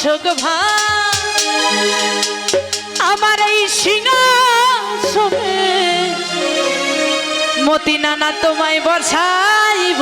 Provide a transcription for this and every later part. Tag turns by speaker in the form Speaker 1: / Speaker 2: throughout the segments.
Speaker 1: সুখ আমার এই সিংহাসনে মতি নানা তোমায় বসাইব।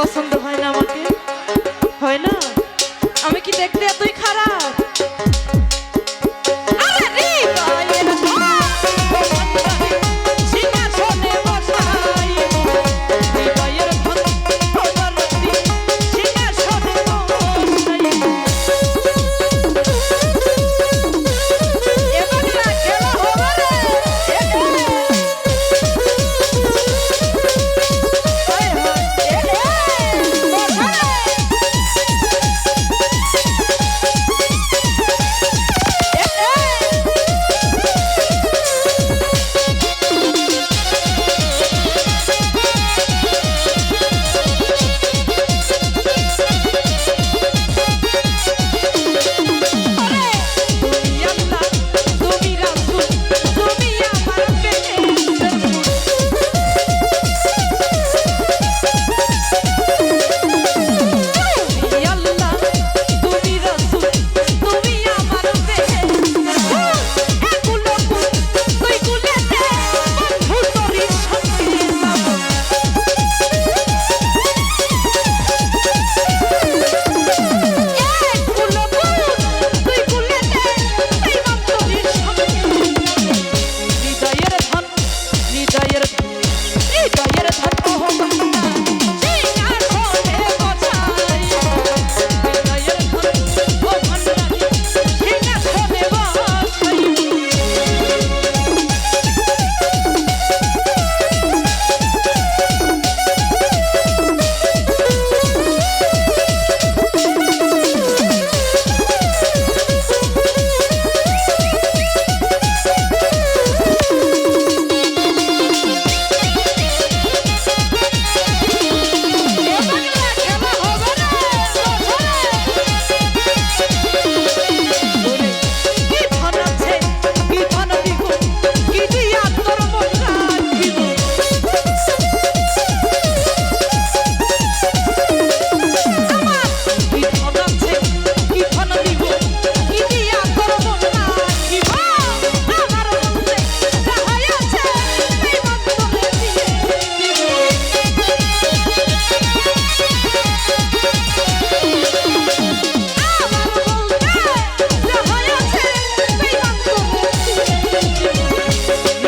Speaker 1: পছন্দ হয় না আমাকে? হয় না? আমি কি দেখতে এতই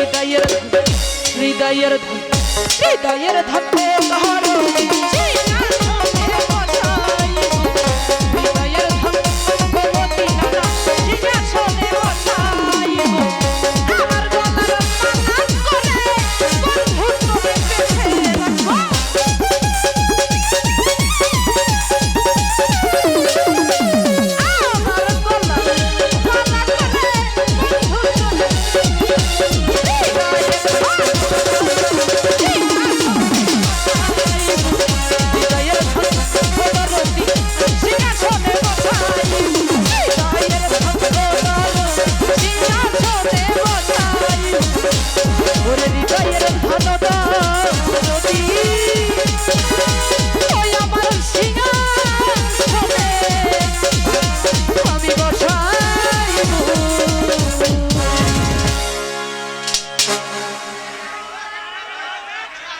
Speaker 1: হৃদয়ের হৃদয়ের হৃদয়ের ধন হৃদয়ের ধন